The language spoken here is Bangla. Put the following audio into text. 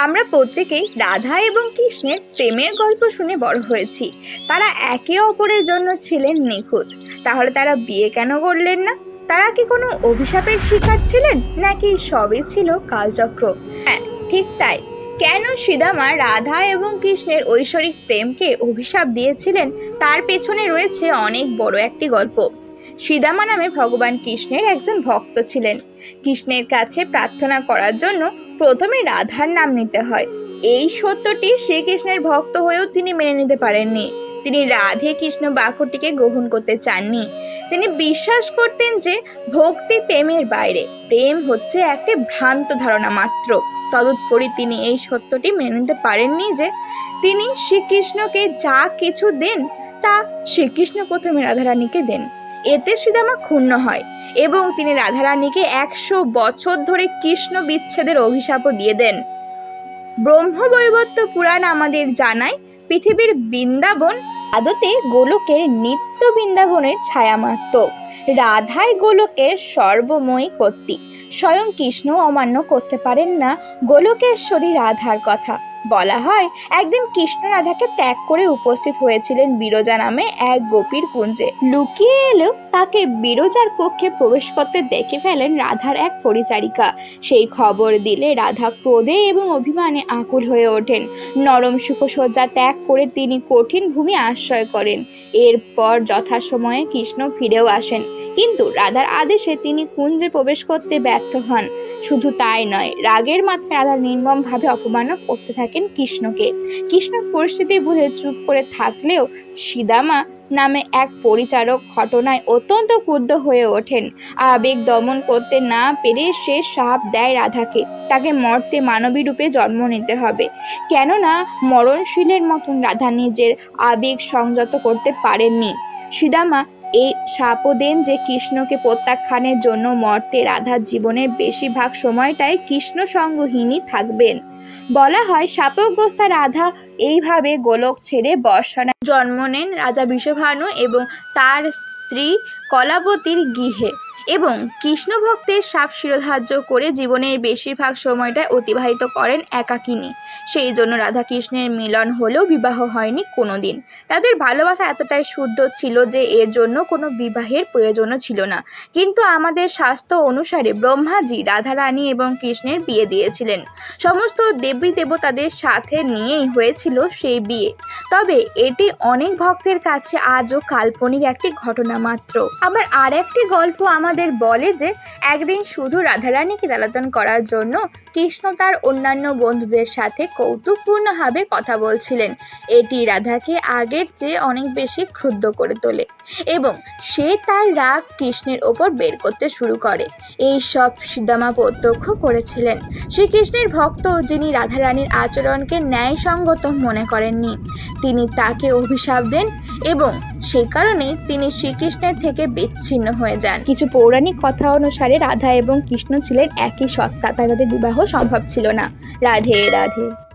আমরা প্রত্যেকেই রাধা এবং কৃষ্ণের প্রেমের গল্প শুনে বড় হয়েছি। তারা একে অপরের জন্য ছিলেন নিখুঁত। তাহলে তারা বিয়ে কেন করলেন না? তারা কি কোনো অভিশাপের শিকার ছিলেন? নাকি সবই ছিল কালচক্র? হ্যাঁ ঠিক তাই। কেন সুদামা রাধা এবং কৃষ্ণের ঐশ্বরিক প্রেমকে অভিশাপ দিয়েছিলেন? তার পেছনে রয়েছে অনেক বড় একটি গল্প। শ্রীদামা নামে ভগবান কৃষ্ণের একজন ভক্ত ছিলেন। কৃষ্ণের কাছে প্রার্থনা করার জন্য প্রথমে রাধার নাম নিতে হয়। এই সত্যটি শ্রীকৃষ্ণের ভক্ত হয়েও তিনি মেনে নিতে পারেননি। তিনি রাধে কৃষ্ণ বাক্যটিকে গ্রহণ করতে চাননি। তিনি বিশ্বাস করতেন যে ভক্তি প্রেমের বাইরে। প্রেম হচ্ছে একটি ভ্রান্ত ধারণা মাত্র। তদুপরি তিনি এই সত্যটি মেনে নিতে পারেননি যে তিনি শ্রীকৃষ্ণকে যা কিছু দেন, তা শ্রীকৃষ্ণ প্রথমে রাধারানীকে দেন। এতে শ্রীদামা ক্ষুণ্ণ হয় এবং তিনি রাধারানীকে একশো বছর ধরে কৃষ্ণ বিচ্ছেদের অভিশাপও দিয়ে দেন। ব্রহ্মবৈবত্য পুরাণ আমাদের জানায়, পৃথিবীর বৃন্দাবন আদতে গোলকের নিত্য বৃন্দাবনের ছায়ামাত্র। রাধাই গোলকের সর্বময়ী কর্তৃ স্বয়ং কৃষ্ণ অমান্য করতে পারেন না গোলকেশ্বরী রাধার কথা। বলা হয়, একদিন কৃষ্ণ রাধাকে ত্যাগ করে উপস্থিত হয়েছিলেন বিরজা নামে এক গোপীর কুঞ্জে। লুকিয়ে এলেও তাকে বিরজার কক্ষে প্রবেশ করতে দেখে ফেলেন রাধার এক পরিচারিকা। সেই খবর দিলে রাধা ক্রোধে এবং অভিমানে আকুল হয়ে ওঠেন। নরম সুখসজ্জা ত্যাগ করে তিনি কঠিন ভূমি আশ্রয় করেন। এরপর যথাসময়ে কৃষ্ণ ফিরেও আসেন। কিন্তু রাধার আদেশে তিনি কুঞ্জে প্রবেশ করতে ব্যর্থ হন। শুধু তাই নয়, রাগের মাথায় রাধা নির্মমভাবে অপমানও করতে থাকেন। কৃষ্ণকে। কৃষ্ণ পরিস্থিতি বুঝে চুপ করে থাকলেও সিদামা নামে এক পরিচারক ঘটনায় অত্যন্ত ক্রুদ্ধ হয়ে ওঠেন। আবেগ দমন করতে না পেরে সে সাপ দেয় রাধাকে। তাকে মর্তে মানবী রূপে জন্ম নিতে হবে। কেননা মরণশীলের মতন রাধা নিজের আবেগ সংযত করতে পারেননি। সিদামা এই শাপও দেন যে কৃষ্ণকে প্রত্যাখ্যানের জন্য মর্তে রাধার জীবনের বেশিরভাগ সময়টাই কৃষ্ণ সঙ্গহীনই থাকবেন। বলা হয় শাপগ্রস্তা রাধা এইভাবে গোলক ছেড়ে বর্ষণা জন্ম নেন রাজা বিশ্বভানু এবং তার স্ত্রী কলাবতীর গৃহে। এবং কৃষ্ণ ভক্তের সাপ শিরোধার্য করে জীবনের বেশিরভাগ সময়টা অতিবাহিত করেন একাকিনী। সেই জন্য রাধা কৃষ্ণের মিলন হলেও বিবাহ হয়নি কোনোদিন। তাদের ভালোবাসা এতটাই শুদ্ধ ছিল যে এর জন্য কোনো বিবাহের প্রয়োজনও ছিল না। কিন্তু আমাদের শাস্ত্র অনুসারে ব্রহ্মাজি, রাধারানী এবং কৃষ্ণের বিয়ে দিয়েছিলেন। সমস্ত দেবী দেবতাদের সাথে নিয়েই হয়েছিল সেই বিয়ে। তবে এটি অনেক ভক্তের কাছে আজও কাল্পনিক একটি ঘটনা মাত্র। আবার আর একটি গল্প আমাদের বলে যে, একদিন শুধু রাধারানীকে জ্বালাতন করার জন্য কৃষ্ণ তার অন্যান্য বন্ধুদের সাথে কৌতুকপূর্ণভাবে কথা বলছিলেন। এটি রাধাকে আগের চেয়ে অনেক বেশি ক্ষুব্ধ করে তোলে এবং সে তার রাগ কৃষ্ণের ওপর বের করতে শুরু করে। এই সব সিদামা প্রত্যক্ষ করেছিলেন। শ্রীকৃষ্ণের ভক্ত যিনি রাধারানীর আচরণকে ন্যায়সঙ্গত মনে করেননি, তিনি তাকে অভিশাপ দেন এবং সে কারণেই তিনি শ্রীকৃষ্ণের থেকে বিচ্ছিন্ন হয়ে যান। কিছু পৌরাণিক কথা অনুসারে রাধা এবং কৃষ্ণ ছিলেন একই সত্তা, তাই তাদের বিবাহ সম্ভব ছিল না। রাধে রাধে।